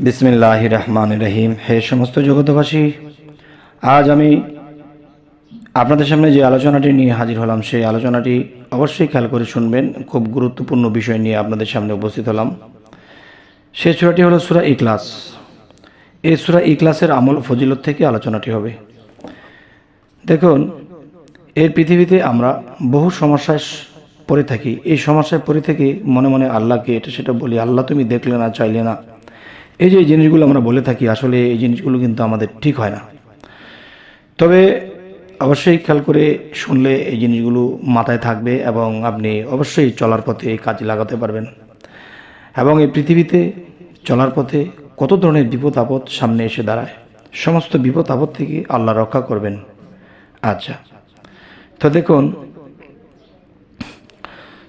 বিসমিল্লাহ রহমান রহিম। হে সমস্ত জগতবাসী আজ আমি আপনাদের সামনে যে আলোচনাটি নিয়ে হাজির হলাম, সেই আলোচনাটি অবশ্যই খেয়াল করে শুনবেন। খুব গুরুত্বপূর্ণ বিষয় নিয়ে আপনাদের সামনে উপস্থিত হলাম। সেই সুরাটি হলো সুরা ইকলাস এই সুরা ইকলাসের আমল ফজিলত থেকে আলোচনাটি হবে। দেখুন এর পৃথিবীতে আমরা বহু সমস্যায় পড়ে থাকি। এই সমস্যায় পড়ে থেকে মনে মনে আল্লাহকে, এটা সেটা বলি, আল্লাহ তুমি দেখলে না, চাইলে না। এই যে জিনিসগুলো আমরা বলে থাকি, আসলে এই জিনিসগুলো কিন্তু আমাদের ঠিক হয় না। তবে অবশ্যই খেয়াল করে শুনলে এই জিনিসগুলো মাথায় থাকবে এবং আপনি অবশ্যই চলার পথে কাজে লাগাতে পারবেন। এবং এই পৃথিবীতে চলার পথে কত ধরনের বিপদ আপদ সামনে এসে দাঁড়ায়, সমস্ত বিপদ আপদ থেকে আল্লাহ রক্ষা করবেন। আচ্ছা তো দেখুন,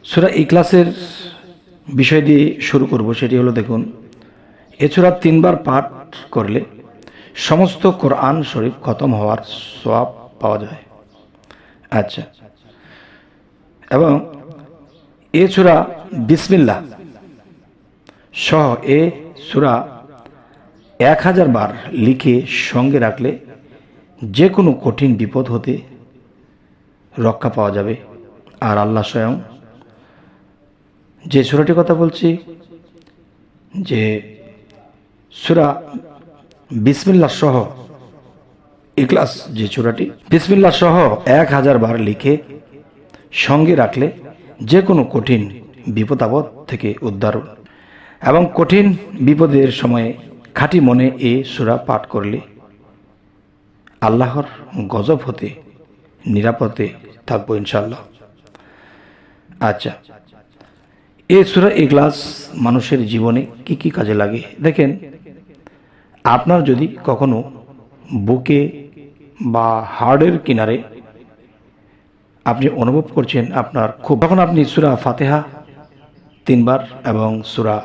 সুরা ইকলাসের বিষয় দিয়ে শুরু করব, সেটি হলো দেখুন এছাড়া তিনবার পাঠ করলে সমস্ত কোরআন শরীফ খতম হওয়ার সোয়াব পাওয়া যায়। আচ্ছা। এবং এ এছাড়া বিসমিল্লা সহ এ সুরা এক হাজার বার লিখে সঙ্গে রাখলে যে কোনো কঠিন বিপদ হতে রক্ষা পাওয়া যাবে। আর আল্লাহ স্বয়ং যে সুরাটির কথা বলছি, যে সুরা বিসমিল্লা সহ ইকলাস যে চূড়াটি বিসমিল্লা সহ এক হাজার বার লিখে সঙ্গে রাখলে যে কোনো কঠিন বিপদ আপদ থেকে উদ্ধার এবং কঠিন বিপদের সময়ে খাঁটি মনে এ সুরা পাঠ করলে আল্লাহর গজব হতে, নিরাপদে থাকব ইনশাল্লাহ আচ্ছা এই সুরা ইগলাস মানুষের জীবনে কি কি কাজে লাগে? দেখেন আপনার যদি কখনো বুকে বা হার্টের কিনারে আপনি অনুভব করছেন আপনার খুব, তখন আপনি সুরা ফাতেহা তিনবার এবং সুরা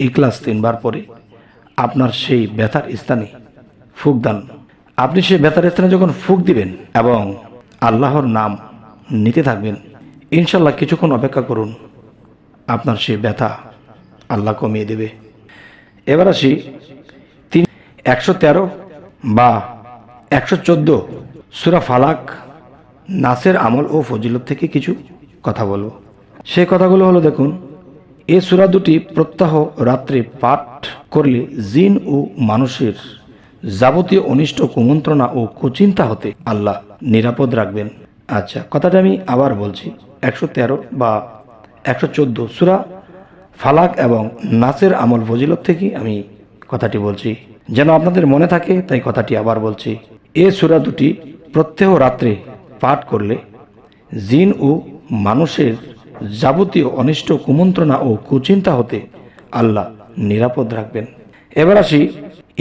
ইকলাস তিনবার পরে আপনার সেই ব্যথার স্থানে ফুক দান। আপনি সেই ব্যথার স্থানে যখন ফুক দিবেন এবং আল্লাহর নাম নিতে থাকবেন ইনশাল্লাহ কিছুক্ষণ অপেক্ষা করুন, আপনার সেই ব্যথা আল্লাহ কমিয়ে দেবে। এবার আসি একশো তেরো বা একশো চোদ্দ সুরা ফালাক, নাসের আমল ও ফজিলত থেকে কিছু কথা বলব। সেই কথাগুলো হলো, দেখুন, এ সুরা দুটি প্রত্যাহ রাত্রে পাঠ করলে জিন ও মানুষের যাবতীয় অনিষ্ট, কুমন্ত্রণা ও কুচিন্তা হতে আল্লাহ নিরাপদ রাখবেন। আচ্ছা কথাটা আমি আবার বলছি, একশো তেরো বা একশো চোদ্দ সুরা ফালাক এবং নাচের আমল ফজিলত থেকে আমি কথাটি বলছি। যেন আপনাদের মনে থাকে, তাই কথাটি আবার বলছি। এ সুরা দুটি প্রত্যেহ রাত্রে পাঠ করলে জিন ও মানুষের যাবতীয় অনিষ্ট, কুমন্ত্রণা ও কুচিন্তা হতে আল্লাহ নিরাপদ রাখবেন। এবার আসি,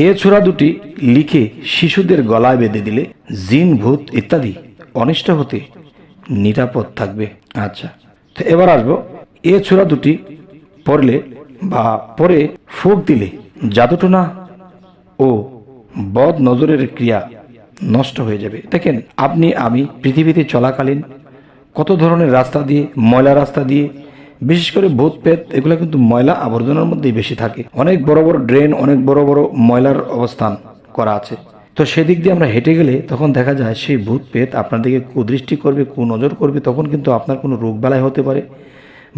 এ ছোড়া দুটি লিখে শিশুদের গলায় বেঁধে দিলে জিন, ভূত ইত্যাদি অনিষ্ট হতে নিরাপদ থাকবে। আচ্ছা তো এবার আসব, এ ছোড়া দুটি পড়লে বা পরে ফুক দিলে জাদুটনা ও বদ নজরের ক্রিয়া নষ্ট হয়ে যাবে। দেখেন, আপনি, আমি পৃথিবীতে চলাকালীন কত ধরনের রাস্তা দিয়ে, ময়লা রাস্তা দিয়ে, বিশেষ করে ভূত পেত এগুলো কিন্তু ময়লা আবর্জনার মধ্যেই বেশি থাকে। অনেক বড় বড় ড্রেন, অনেক বড় বড় ময়লার অবস্থান করা আছে। তো সেদিক দিয়ে আমরা হেঁটে গেলে তখন দেখা যায় সেই ভূত পেত আপনার দিকে কুদৃষ্টি করবে কুনজর করবে, তখন কিন্তু আপনার কোনো রোগ বেলায় হতে পারে।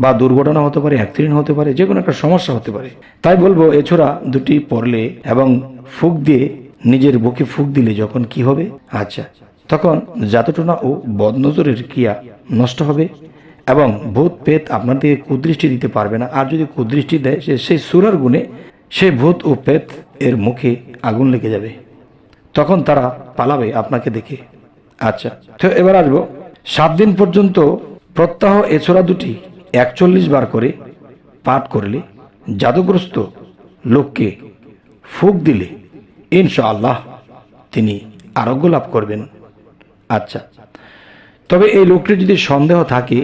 বা দুর্ঘটনা হতে পারে অ্যাক্সিডেন্ট হতে পারে, যে কোনো একটা সমস্যা হতে পারে। তাই বলব, এছাড়া দুটি পড়লে এবং ফুক দিয়ে নিজের বুকে ফুক দিলে যখন কি হবে? আচ্ছা তখন জাতটনা ও বদনজরের ক্রিয়া নষ্ট হবে এবং ভূত পেত আপনার দিকে কুদৃষ্টি দিতে পারবে না। আর যদি কুদৃষ্টি দেয়, সে সেই সুরার গুণে সেই ভূত ও পেত এর মুখে আগুন লেগে যাবে। তখন তারা পালাবে আপনাকে দেখে। আচ্ছা তো এবার আসব। সাত দিন পর্যন্ত প্রত্যাহ এছাড়া দুটি একচল্লিশ বার করে পাঠ করলে জাদুগ্রস্ত লোককে ফুক দিলে ইনশাআল্লাহ তিনি আরোগ্য লাভ করবেন। আচ্ছা তবে এই লোকটির যদি সন্দেহ থাকে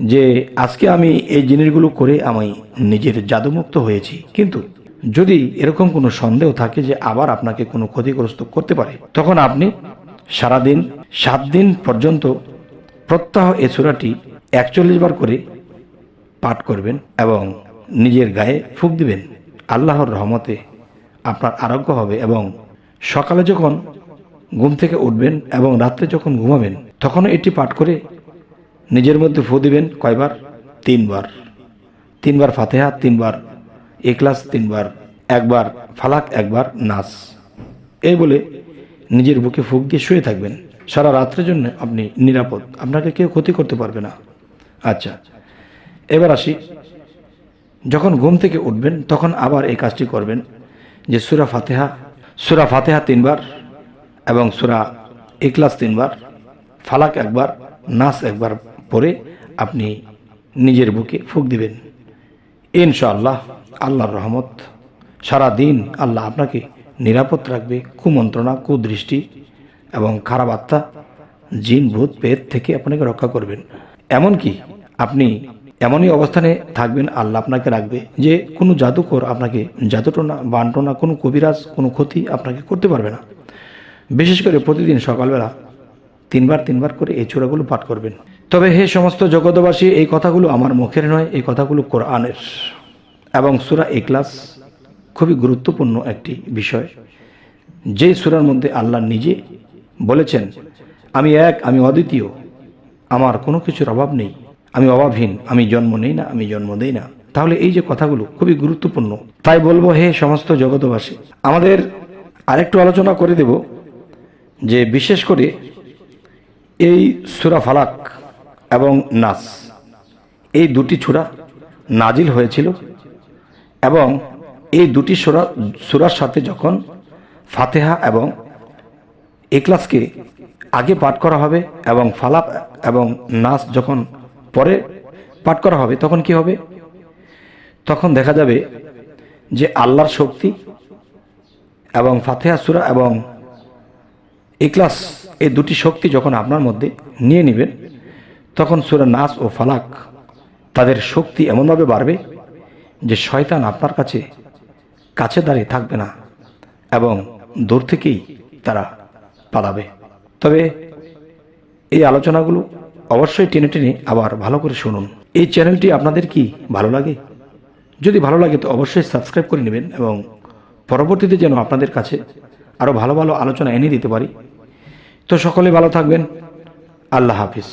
যে আজকে আমি এই জিনিসগুলো করে আমি নিজের জাদুমুক্ত হয়েছি, কিন্তু যদি এরকম কোনো সন্দেহ থাকে যে আবার আপনাকে কোনো ক্ষতিগ্রস্ত করতে পারে, তখন আপনি সারাদিন সাত দিন পর্যন্ত প্রত্যাহ এ সুরাটি একচল্লিশ বার করে পাঠ করবেন এবং নিজের গায়ে ফুক দিবেন। আল্লাহর রহমতে আপনার আরোগ্য হবে এবং সকালে যখন ঘুম থেকে উঠবেন এবং রাত্রে যখন ঘুমাবেন, তখনও এটি পাঠ করে নিজের মধ্যে ফু দিবেন কয়বার? তিনবার। তিনবার ফাতেহা, তিনবার এক্লাস তিনবার একবার ফালাক, একবার নাস। এই বলে নিজের বুকে ফুক দিয়ে শুয়ে থাকবেন। সারা রাত্রের জন্য আপনি নিরাপদ। আপনাকে কেউ ক্ষতি করতে পারবে না। আচ্ছা। এবার আসি। যখন ঘুম থেকে উঠবেন, তখন আবার এই কাজটি করবেন যে সুরা ফাতেহা সুরা ফাতেহা তিনবার এবং সুরা ইকলাস তিনবার, ফালাক একবার, নাস একবার পরে আপনি নিজের বুকে ফুক দিবেন। ইনশাআল্লাহ আল্লাহর রহমত, সারা দিন আল্লাহ আপনাকে নিরাপদ রাখবে, কুমন্ত্রণা, কুদৃষ্টি এবং খারাপ আত্মা, জিন, ভূত পেট থেকে আপনাকে রক্ষা করবেন। এমনকি আপনি এমনই অবস্থানে থাকবেন, আল্লাহ আপনাকে রাখবে যে কোনো জাদুকর আপনাকে জাদুটোনা, বানটোনা, কোনো কবিরাজ, কোনো ক্ষতি আপনাকে করতে পারবে না। বিশেষ করে প্রতিদিন সকালবেলা তিনবার তিনবার করে এই চূড়াগুলো পাঠ করবেন। তবে হে সমস্ত জগতবাসী এই কথাগুলো আমার মুখের নয়, এই কথাগুলো কোরআনের। এবং সুরা এক্লাস খুবই গুরুত্বপূর্ণ একটি বিষয়। যে সুরার মধ্যে আল্লাহ নিজে বলেছেন, আমি এক, আমি অদ্বিতীয় আমার কোনো কিছুর অভাব নেই। আমি অভাবহীন, আমি জন্ম নেই না, আমি জন্ম দেই না। তাহলে এই যে কথাগুলো খুবই গুরুত্বপূর্ণ। তাই বলব, হে সমস্ত জগতবাসী আমাদের আরেকটু আলোচনা করে দেব যে বিশেষ করে এই সুরা ফালাক এবং নাস, এই দুটি ছুরা নাজিল হয়েছিল এবং এই দুটি সুরা সুরার সাথে যখন ফাতেহা এবং এক্লাসকে আগে পাঠ করা হবে এবং ফালাপ এবং নাচ যখন পরে পাঠ করা হবে, তখন কি হবে? তখন দেখা যাবে যে আল্লাহর শক্তি এবং ফাতেহা সুরা এবং ইকলাস এই দুটি শক্তি যখন আপনার মধ্যে নিয়ে নেবেন, তখন সুরা নাস ও ফালাক তাদের শক্তি এমনভাবে বাড়বে যে শয়তান আপনার কাছে কাছে দাঁড়িয়ে থাকবে না এবং দূর থেকেই তারা পালাবে তবে এই আলোচনাগুলো অবশ্যই টেনে টেনে আবার ভালো করে শুনুন। এই চ্যানেলটি আপনাদের কি ভালো লাগে? যদি ভালো লাগে তো অবশ্যই সাবস্ক্রাইব করে নেবেন এবং পরবর্তীতে যেন আপনাদের কাছে আরও ভালো ভালো আলোচনা এনে দিতে পারি। তো সকলে ভালো থাকবেন। আল্লাহ হাফিজ।